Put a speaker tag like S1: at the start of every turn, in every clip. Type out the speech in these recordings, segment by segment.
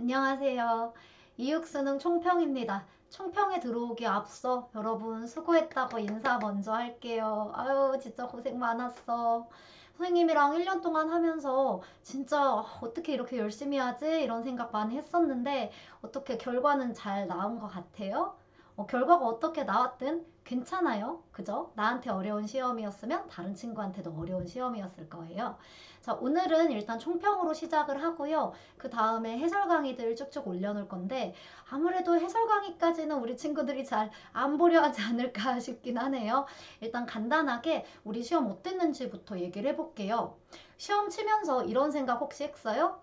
S1: 안녕하세요. 이육수능 총평입니다. 총평에 들어오기 앞서 여러분 수고했다고 인사 먼저 할게요. 아유, 진짜 고생 많았어. 선생님이랑 1년 동안 하면서 진짜 어떻게 이렇게 열심히 하지? 이런 생각 많이 했었는데 어떻게 결과는 잘 나온 것 같아요? 어, 결과가 어떻게 나왔든 괜찮아요. 그죠? 나한테 어려운 시험이었으면 다른 친구한테도 어려운 시험이었을 거예요. 자, 오늘은 일단 총평으로 시작을 하고요. 그 다음에 해설 강의들 쭉쭉 올려놓을 건데 아무래도 해설 강의까지는 우리 친구들이 잘 안 보려 하지 않을까 싶긴 하네요. 일단 간단하게 우리 시험 어땠는지부터 얘기를 해볼게요. 시험 치면서 이런 생각 혹시 했어요?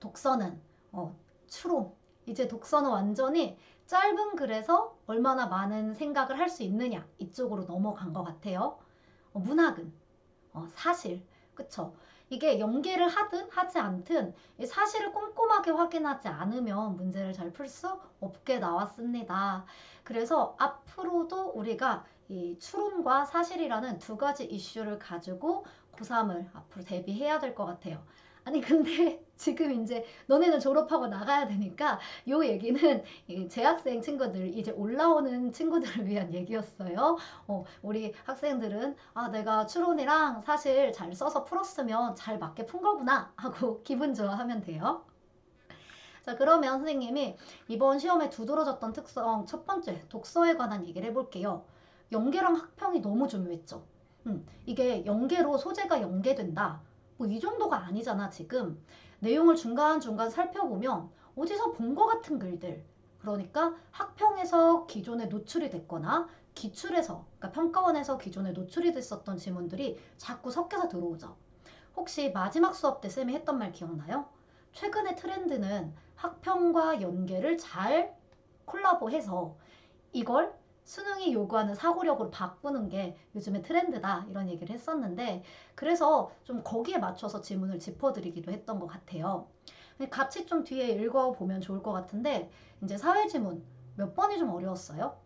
S1: 독서는 어, 추론. 이제 독서는 완전히 짧은 글에서 얼마나 많은 생각을 할 수 있느냐 이쪽으로 넘어간 것 같아요. 어, 문학은 어, 사실 그쵸? 이게 연계를 하든 하지 않든 이 사실을 꼼꼼하게 확인하지 않으면 문제를 잘 풀 수 없게 나왔습니다. 그래서 앞으로도 우리가 이 추론과 사실이라는 두 가지 이슈를 가지고 고3을 앞으로 대비해야 될 것 같아요. 아니 근데 지금 이제 너네는 졸업하고 나가야 되니까 요 얘기는 이 재학생 친구들 이제 올라오는 친구들을 위한 얘기였어요. 어, 우리 학생들은 아 내가 추론이랑 사실 잘 써서 풀었으면 잘 맞게 푼 거구나 하고 기분 좋아하면 돼요. 자 그러면 선생님이 이번 시험에 두드러졌던 특성 첫 번째 독서에 관한 얘기를 해볼게요. 연계랑 학평이 너무 중요했죠. 음, 이게 연계로 소재가 연계된다. 뭐 이 정도가 아니잖아 지금. 내용을 중간중간 살펴보면 어디서 본 것 같은 글들. 그러니까 학평에서 기존에 노출이 됐거나 기출에서, 그러니까 평가원에서 기존에 노출이 됐었던 지문들이 자꾸 섞여서 들어오죠. 혹시 마지막 수업 때 쌤이 했던 말 기억나요? 최근의 트렌드는 학평과 연계를 잘 콜라보해서 이걸 수능이 요구하는 사고력으로 바꾸는 게 요즘의 트렌드다 이런 얘기를 했었는데 그래서 좀 거기에 맞춰서 지문을 짚어드리기도 했던 것 같아요. 같이 좀 뒤에 읽어보면 좋을 것 같은데 이제 사회지문 몇 번이 좀 어려웠어요?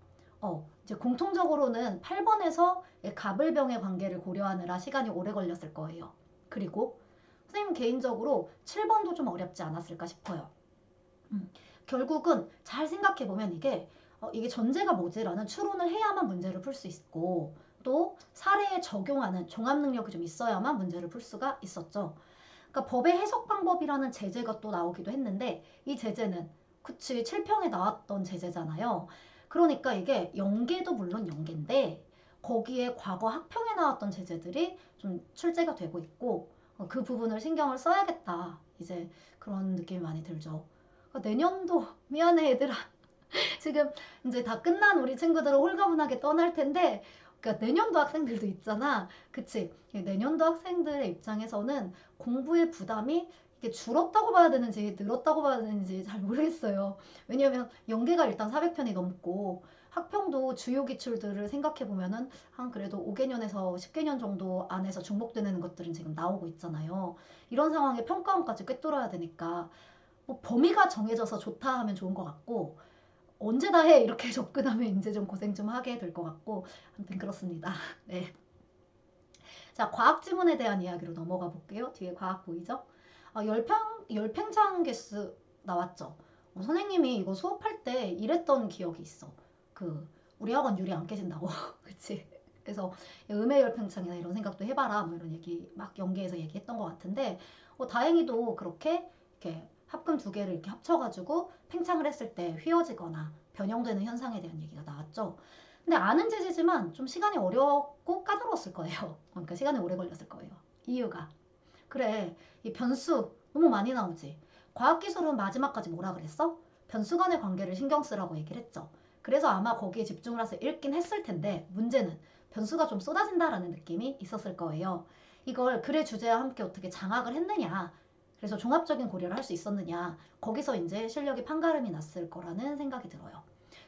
S1: 어, 이제 공통적으로는 8번에서 갑을병의 관계를 고려하느라 시간이 오래 걸렸을 거예요. 그리고 선생님 개인적으로 7번도 좀 어렵지 않았을까 싶어요. 음, 결국은 잘 생각해보면 이게 어, 이게 전제가 뭐지라는 추론을 해야만 문제를 풀 수 있고 또 사례에 적용하는 종합 능력이 좀 있어야만 문제를 풀 수가 있었죠. 그러니까 법의 해석 방법이라는 제재가 또 나오기도 했는데 이 제재는 그치 7평에 나왔던 제재잖아요. 그러니까 이게 연계도 물론 연계인데 거기에 과거 학평에 나왔던 제재들이 좀 출제가 되고 있고 어, 그 부분을 신경을 써야겠다. 이제 그런 느낌이 많이 들죠. 그러니까 내년도 미안해 얘들아. 지금 이제 다 끝난 우리 친구들은 홀가분하게 떠날 텐데 그러니까 내년도 학생들도 있잖아. 그치? 내년도 학생들의 입장에서는 공부의 부담이 이게 줄었다고 봐야 되는지 늘었다고 봐야 되는지 잘 모르겠어요. 왜냐면 연계가 일단 400편이 넘고 학평도 주요 기출들을 생각해 보면은 한 그래도 5개년에서 10개년 정도 안에서 중복되는 것들은 지금 나오고 있잖아요. 이런 상황에 평가원까지 꿰뚫어야 되니까 뭐 범위가 정해져서 좋다 하면 좋은 것 같고 언제 다 해 이렇게 접근하면 이제 좀 고생 좀 하게 될 것 같고 아무튼 그렇습니다. 네. 자 과학 지문에 대한 이야기로 넘어가 볼게요. 뒤에 과학 보이죠? 아, 열평 열팽창 개수 나왔죠. 어, 선생님이 이거 수업할 때 이랬던 기억이 있어. 그 우리 학원 유리 안 깨진다고, 그치? 그래서 음의 열팽창이나 이런 생각도 해봐라, 뭐 이런 얘기 막 연계해서 얘기했던 것 같은데, 어, 다행히도 그렇게 이렇게 합금 두 개를 이렇게 합쳐가지고 팽창을 했을 때 휘어지거나 변형되는 현상에 대한 얘기가 나왔죠. 근데 아는 제재지만 좀 시간이 어렵고 까다로웠을 거예요. 그러니까 시간이 오래 걸렸을 거예요. 이유가 그래 이 변수 너무 많이 나오지. 과학기술은 마지막까지 뭐라 그랬어? 변수 간의 관계를 신경 쓰라고 얘기를 했죠. 그래서 아마 거기에 집중을 해서 읽긴 했을 텐데 문제는 변수가 좀 쏟아진다라는 느낌이 있었을 거예요. 이걸 글의 주제와 함께 어떻게 장악을 했느냐 그래서 종합적인 고려를 할 수 있었느냐 거기서 이제 실력이 판가름이 났을 거라는 생각이 들어요.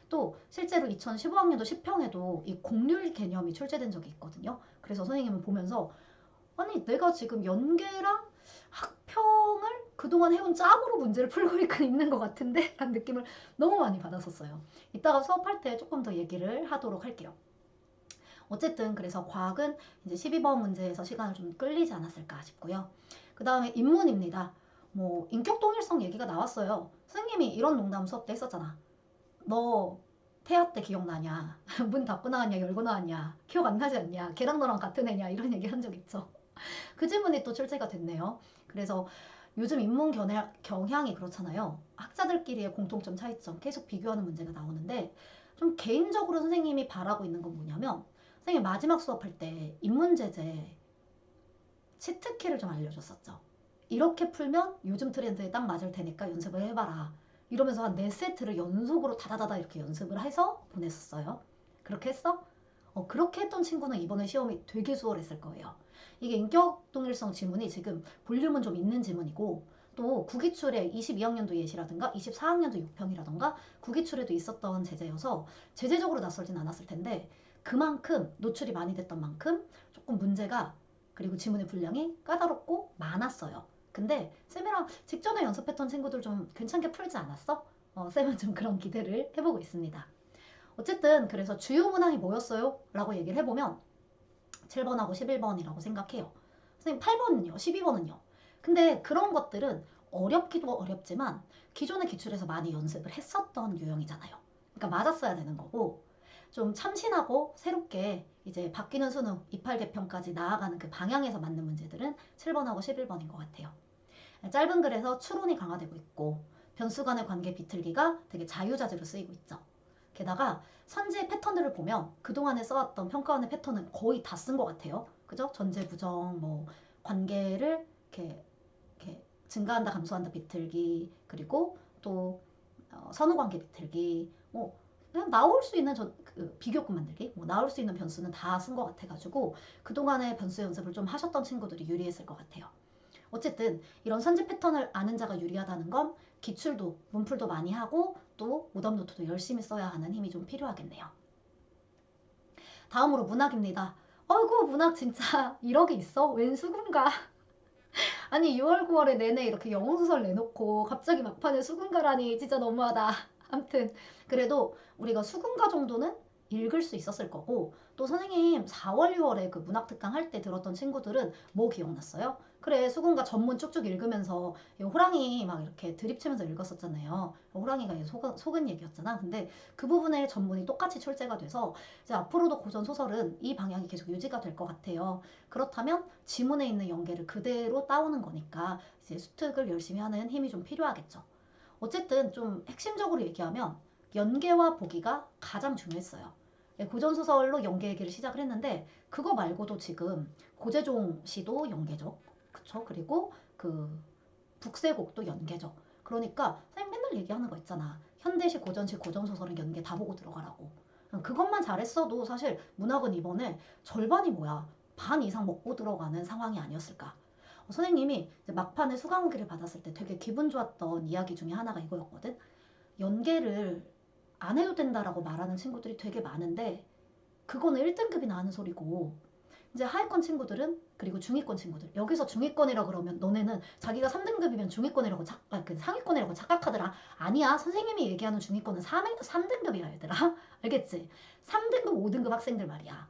S1: 또 실제로 2015학년도 10평에도 이 공률 개념이 출제된 적이 있거든요. 그래서 선생님은 보면서 아니 내가 지금 연계랑 학평을 그동안 해온 짬으로 문제를 풀고 있는 것 같은데 라는 느낌을 너무 많이 받았었어요. 이따가 수업할 때 조금 더 얘기를 하도록 할게요. 어쨌든 그래서 과학은 이제 12번 문제에서 시간을 좀 끌리지 않았을까 싶고요. 그 다음에 인문입니다. 뭐 인격 동일성 얘기가 나왔어요. 선생님이 이런 농담 수업 때 했었잖아. 너 태아 때 기억나냐? 문 닫고 나왔냐? 열고 나왔냐? 기억 안 나지 않냐? 걔랑 너랑 같은 애냐? 이런 얘기 한 적 있죠. 그 질문이 또 출제가 됐네요. 그래서 요즘 견해, 경향이 그렇잖아요. 학자들끼리의 공통점 차이점 계속 비교하는 문제가 나오는데 좀 개인적으로 선생님이 바라고 있는 건 뭐냐면 선생님 마지막 수업할 때 인문제제 치트키를 좀 알려줬었죠. 이렇게 풀면 요즘 트렌드에 딱 맞을 테니까 연습을 해봐라. 이러면서 한네 세트를 연속으로 다다다다 이렇게 연습을 해서 보냈었어요. 그렇게 했어? 어, 그렇게 했던 친구는 이번에 시험이 되게 수월했을 거예요. 이게 인격 동일성 지문이 지금 볼륨은 좀 있는 지문이고 또 구기출에 22학년도 예시라든가 24학년도 6평이라든가 구기출에도 있었던 제재여서 제재적으로 낯설진 않았을 텐데 그만큼 노출이 많이 됐던 만큼 조금 문제가 그리고 지문의 분량이 까다롭고 많았어요. 근데 쌤이랑 직전에 연습했던 친구들 좀 괜찮게 풀지 않았어? 어, 쌤은 좀 그런 기대를 해보고 있습니다. 어쨌든 그래서 주요 문항이 뭐였어요? 라고 얘기를 해보면 7번하고 11번이라고 생각해요. 선생님 8번은요? 12번은요? 근데 그런 것들은 어렵기도 어렵지만 기존의 기출에서 많이 연습을 했었던 유형이잖아요. 그러니까 맞았어야 되는 거고 좀 참신하고 새롭게 이제 바뀌는 수능, 이팔 개편까지 나아가는 그 방향에서 맞는 문제들은 7번하고 11번인 것 같아요. 짧은 글에서 추론이 강화되고 있고 변수 간의 관계 비틀기가 되게 자유자재로 쓰이고 있죠. 게다가 선지의 패턴들을 보면 그동안에 써왔던 평가원의 패턴은 거의 다 쓴 것 같아요. 그죠? 전제 부정, 뭐 관계를 이렇게, 이렇게 증가한다, 감소한다 비틀기, 그리고 또 어, 선후 관계 비틀기, 뭐 그냥 나올 수 있는 저, 그 비교급 만들기, 뭐 나올 수 있는 변수는 다 쓴 것 같아가지고 그동안에 변수 연습을 좀 하셨던 친구들이 유리했을 것 같아요. 어쨌든 이런 선지 패턴을 아는 자가 유리하다는 건 기출도 문풀도 많이 하고 또 오답 노트도 열심히 써야 하는 힘이 좀 필요하겠네요. 다음으로 문학입니다. 어이구 문학 진짜 이러게 있어? 웬 수군가? 아니 6월 9월에 내내 이렇게 영어소설 내놓고 갑자기 막판에 수군가라니 진짜 너무하다. 아무튼 그래도 우리가 수군가 정도는 읽을 수 있었을 거고 또 선생님 4월 6월에 그 문학특강 할 때 들었던 친구들은 뭐 기억났어요? 그래 수군가 전문 쭉쭉 읽으면서 호랑이 막 이렇게 드립치면서 읽었었잖아요. 호랑이가 속은, 속은 얘기였잖아. 근데 그 부분의 전문이 똑같이 출제가 돼서 이제 앞으로도 고전 소설은 이 방향이 계속 유지가 될 것 같아요. 그렇다면 지문에 있는 연계를 그대로 따오는 거니까 이제 수특을 열심히 하는 힘이 좀 필요하겠죠. 어쨌든 좀 핵심적으로 얘기하면 연계와 보기가 가장 중요했어요. 예, 고전소설로 연계 얘기를 시작을 했는데 그거 말고도 지금 고재종 씨도 연계죠. 그쵸? 그리고 그 북새곡도 연계죠. 그러니까 선생님 맨날 얘기하는 거 있잖아. 현대시, 고전시, 고전소설은 연계 다 보고 들어가라고. 그것만 잘했어도 사실 문학은 이번에 절반이 뭐야. 반 이상 먹고 들어가는 상황이 아니었을까. 어, 선생님이 막판에 수강후기를 받았을 때 되게 기분 좋았던 이야기 중에 하나가 이거였거든. 연계를 안 해도 된다라고 말하는 친구들이 되게 많은데 그거는 1등급이 나는 소리고 이제 하위권 친구들은 그리고 중위권 친구들. 여기서 중위권이라 그러면 너네는 자기가 3등급이면 중위권이라고 착, 아, 그 상위권이라고 착각하더라. 아니야. 선생님이 얘기하는 중위권은 3, 3등급이야 얘들아. 알겠지? 3등급 5등급 학생들 말이야.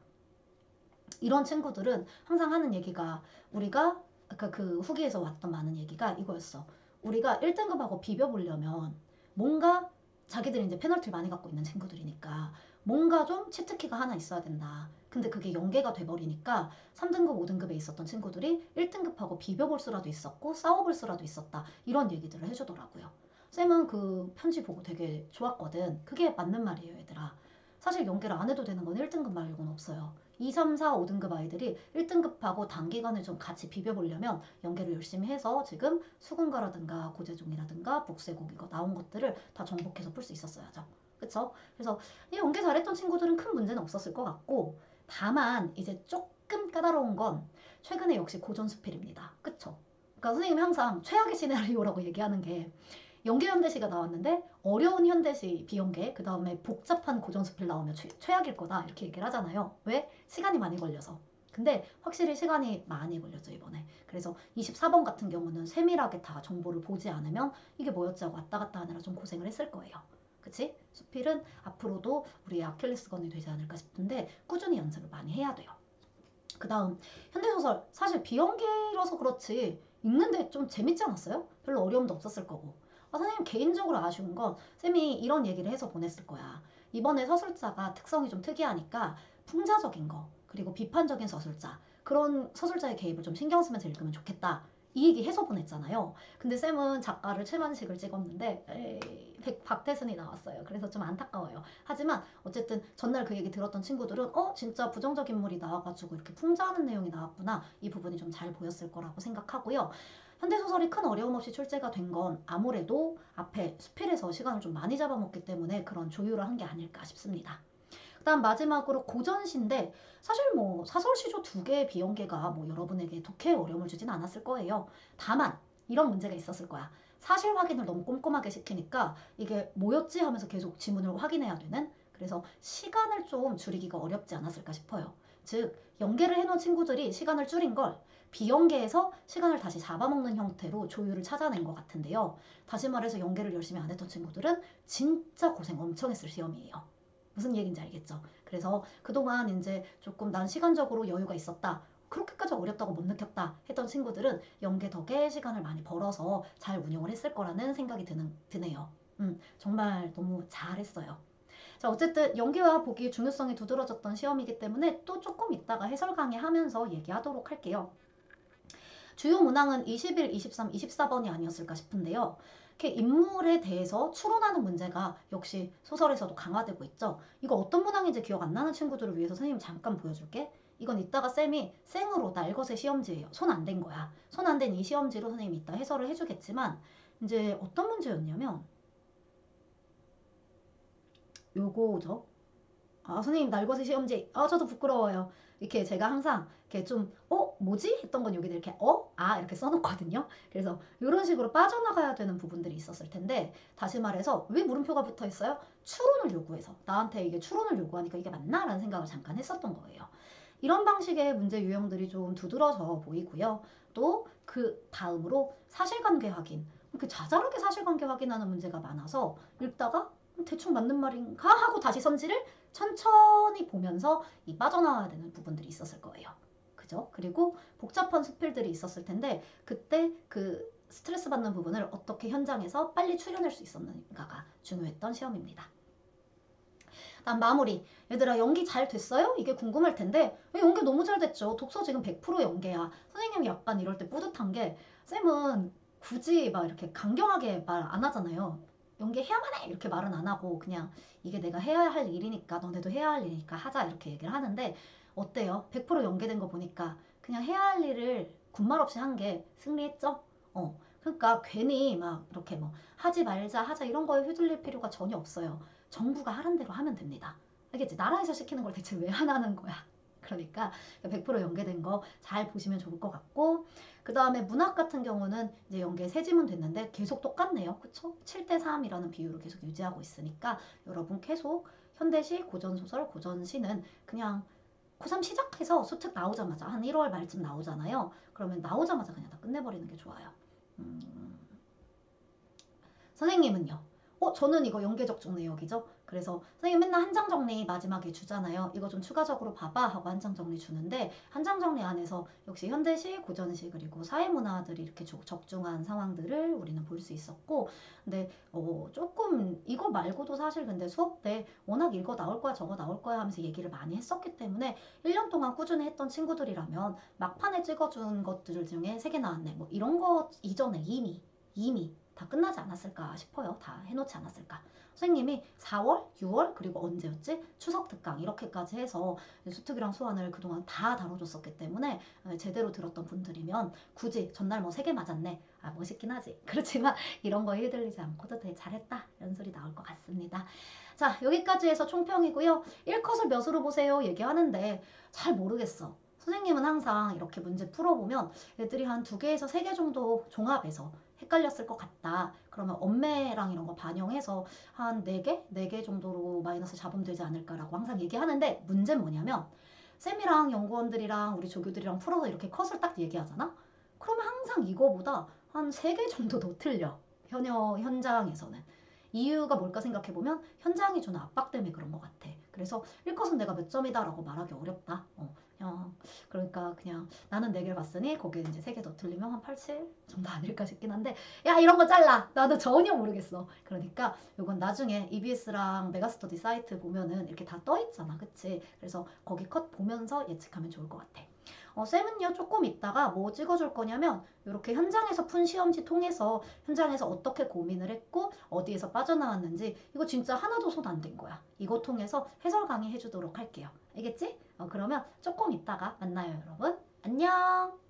S1: 이런 친구들은 항상 하는 얘기가 우리가 아까 그 후기에서 왔던 많은 얘기가 이거였어 우리가 1등급하고 비벼보려면 뭔가 자기들이 이제 페널티를 많이 갖고 있는 친구들이니까 뭔가 좀 치트키가 하나 있어야 된다. 근데 그게 연계가 돼버리니까 3등급, 5등급에 있었던 친구들이 1등급하고 비벼볼 수라도 있었고 싸워볼 수라도 있었다. 이런 얘기들을 해주더라고요. 쌤은 그 편지 보고 되게 좋았거든. 그게 맞는 말이에요, 얘들아. 사실 연계를 안 해도 되는 건 1등급 말고는 없어요. 2, 3, 4, 5등급 아이들이 1등급하고 단기간을 좀 같이 비벼보려면 연계를 열심히 해서 지금 수군가라든가 고재종이라든가 복세곡 이거 나온 것들을 다 정복해서 풀 수 있었어야죠. 그쵸? 그래서 이 연계 잘했던 친구들은 큰 문제는 없었을 것 같고 다만 이제 조금 까다로운 건 최근에 역시 고전수필입니다. 그쵸? 그러니까 선생님이 항상 최악의 시나리오라고 얘기하는 게 연계 현대시가 나왔는데 어려운 현대시 비연계 그 다음에 복잡한 고전수필 나오면 최, 최악일 거다 이렇게 얘기를 하잖아요. 왜? 시간이 많이 걸려서. 근데 확실히 시간이 많이 걸렸죠 이번에. 그래서 24번 같은 경우는 세밀하게 다 정보를 보지 않으면 이게 뭐였지 하고 왔다 갔다 하느라 좀 고생을 했을 거예요. 그치? 수필은 앞으로도 우리의 아킬레스건이 되지 않을까 싶은데 꾸준히 연습을 많이 해야 돼요. 그 다음 현대소설 사실 비연계라서 그렇지 읽는데 좀 재밌지 않았어요? 별로 어려움도 없었을 거고 아, 선생님 개인적으로 아쉬운 건 쌤이 이런 얘기를 해서 보냈을 거야. 이번에 서술자가 특성이 좀 특이하니까 풍자적인 거 그리고 비판적인 서술자 그런 서술자의 개입을 좀 신경 쓰면서 읽으면 좋겠다. 이 얘기 해서 보냈잖아요. 근데 쌤은 작가를 최만식을 찍었는데 에이, 백, 박태순이 나왔어요. 그래서 좀 안타까워요. 하지만 어쨌든 전날 그 얘기 들었던 친구들은 어 진짜 부정적 인물이 나와가지고 이렇게 풍자하는 내용이 나왔구나 이 부분이 좀 잘 보였을 거라고 생각하고요. 현대소설이 큰 어려움 없이 출제가 된 건 아무래도 앞에 수필에서 시간을 좀 많이 잡아먹기 때문에 그런 조율을 한 게 아닐까 싶습니다. 그 다음 마지막으로 고전시인데 사실 뭐 사설시조 두 개의 비연계가 뭐 여러분에게 독해의 어려움을 주진 않았을 거예요. 다만 이런 문제가 있었을 거야. 사실 확인을 너무 꼼꼼하게 시키니까 이게 뭐였지 하면서 계속 지문을 확인해야 되는 그래서 시간을 좀 줄이기가 어렵지 않았을까 싶어요. 즉 연계를 해놓은 친구들이 시간을 줄인 걸 비연계에서 시간을 다시 잡아먹는 형태로 조율을 찾아낸 것 같은데요. 다시 말해서 연계를 열심히 안 했던 친구들은 진짜 고생 엄청 했을 시험이에요. 무슨 얘기인지 알겠죠? 그래서 그동안 이제 조금 난 시간적으로 여유가 있었다. 그렇게까지 어렵다고 못 느꼈다 했던 친구들은 연계 덕에 시간을 많이 벌어서 잘 운영을 했을 거라는 생각이 드는, 드네요. 음, 정말 너무 잘했어요. 자, 어쨌든 연계와 보기의 중요성이 두드러졌던 시험이기 때문에 또 조금 있다가 해설 강의 하면서 얘기하도록 할게요. 주요 문항은 21, 23, 24번이 아니었을까 싶은데요. 이렇게 인물에 대해서 추론하는 문제가 역시 소설에서도 강화되고 있죠. 이거 어떤 문항인지 기억 안 나는 친구들을 위해서 선생님 잠깐 보여줄게. 이건 이따가 쌤이 생으로 날것의 시험지예요. 손안댄 거야. 손안댄이 시험지로 선생님이 이따 해설을 해주겠지만 이제 어떤 문제였냐면 요거죠. 아 선생님 날것의 시험지. 아 저도 부끄러워요. 이렇게 제가 항상 이렇게 좀 어? 뭐지? 했던 건 여기다 이렇게 어? 아 이렇게 써놓거든요. 그래서 이런 식으로 빠져나가야 되는 부분들이 있었을 텐데 다시 말해서 왜 물음표가 붙어 있어요? 추론을 요구해서 나한테 이게 추론을 요구하니까 이게 맞나? 라는 생각을 잠깐 했었던 거예요. 이런 방식의 문제 유형들이 좀 두드러져 보이고요. 또 그 다음으로 사실관계 확인. 이렇게 자잘하게 사실관계 확인하는 문제가 많아서 읽다가 대충 맞는 말인가 하고 다시 선지를 천천히 보면서 이 빠져나와야 되는 부분들이 있었을 거예요. 그죠? 그리고 복잡한 수필들이 있었을 텐데 그때 그 스트레스 받는 부분을 어떻게 현장에서 빨리 추려낼 수 있었는가가 중요했던 시험입니다. 다음 마무리. 얘들아 연기 잘 됐어요? 이게 궁금할 텐데 연기 너무 잘 됐죠. 독서 지금 100% 연계야. 선생님이 약간 이럴 때 뿌듯한 게 쌤은 굳이 막 이렇게 강경하게 말 안 하잖아요. 연기해야만 해 이렇게 말은 안 하고 그냥 이게 내가 해야 할 일이니까 너네도 해야 할 일이니까 하자 이렇게 얘기를 하는데 어때요? 100% 연계된 거 보니까 그냥 해야 할 일을 군말 없이 한 게 승리했죠? 어. 그러니까 괜히 막 이렇게 뭐 하지 말자 하자 이런 거에 휘둘릴 필요가 전혀 없어요. 정부가 하는 대로 하면 됩니다. 알겠지? 나라에서 시키는 걸 대체 왜 안 하는 거야? 그러니까 100% 연계된 거 잘 보시면 좋을 것 같고 그 다음에 문학 같은 경우는 이제 연계 세 지문 됐는데 계속 똑같네요. 그쵸? 7대 3이라는 비율을 계속 유지하고 있으니까 여러분 계속 현대시, 고전소설, 고전시는 그냥 고3 시작해서 수특 나오자마자 한 1월 말쯤 나오잖아요. 그러면 나오자마자 그냥 다 끝내버리는 게 좋아요. 음... 선생님은요? 어, 저는 이거 연계적 내역이죠. 그래서 선생님 맨날 한 장 정리 마지막에 주잖아요. 이거 좀 추가적으로 봐봐 하고 한 장 정리 주는데 한 장 정리 안에서 역시 현대시, 고전시 그리고 사회문화들이 이렇게 적중한 상황들을 우리는 볼 수 있었고 근데 어, 조금 이거 말고도 사실 근데 수업 때 워낙 이거 나올 거야 저거 나올 거야 하면서 얘기를 많이 했었기 때문에 1년 동안 꾸준히 했던 친구들이라면 막판에 찍어준 것들 중에 3개 나왔네 뭐 이런 거 이전에 이미 이미 다 끝나지 않았을까 싶어요. 다 해놓지 않았을까. 선생님이 4월, 6월, 그리고 언제였지? 추석 특강 이렇게까지 해서 수특이랑 수완을 그동안 다 다뤄줬었기 때문에 제대로 들었던 분들이면 굳이 전날 뭐 3개 맞았네. 아, 멋있긴 하지. 그렇지만 이런 거에 휘둘리지 않고도 되게 잘했다. 이런 소리 나올 것 같습니다. 자, 여기까지 해서 총평이고요. 1컷을 몇으로 보세요? 얘기하는데 잘 모르겠어. 선생님은 항상 이렇게 문제 풀어보면 애들이 한 두 개에서 세 개 정도 종합해서 헷갈렸을 것 같다. 그러면 엄매랑 이런 거 반영해서 한 4개? 4개 정도로 마이너스 잡으면 되지 않을까라고 항상 얘기하는데 문제는 뭐냐면 쌤이랑 연구원들이랑 우리 조교들이랑 풀어서 이렇게 컷을 딱 얘기하잖아? 그러면 항상 이거보다 한 3개 정도 더 틀려. 현여 현장에서는. 이유가 뭘까 생각해보면 현장이 주는 압박 때문에 그런 것 같아. 그래서 1컷은 내가 몇 점이다 라고 말하기 어렵다. 어, 그냥 그러니까 그냥 나는 4개를 봤으니 거기에 이제 3개 더 틀리면 한 87 정도 아닐까 싶긴 한데 야 이런 거 잘라! 나도 전혀 모르겠어. 그러니까 이건 나중에 EBS랑 메가스터디 사이트 보면은 이렇게 다 떠 있잖아. 그치? 그래서 거기 컷 보면서 예측하면 좋을 것 같아 어, 쌤은요 조금 있다가 뭐 찍어줄 거냐면 이렇게 현장에서 푼 시험지 통해서 현장에서 어떻게 고민을 했고 어디에서 빠져나왔는지 이거 진짜 하나도 손 안 댄 거야. 이거 통해서 해설 강의 해주도록 할게요. 알겠지? 어, 그러면 조금 있다가 만나요 여러분. 안녕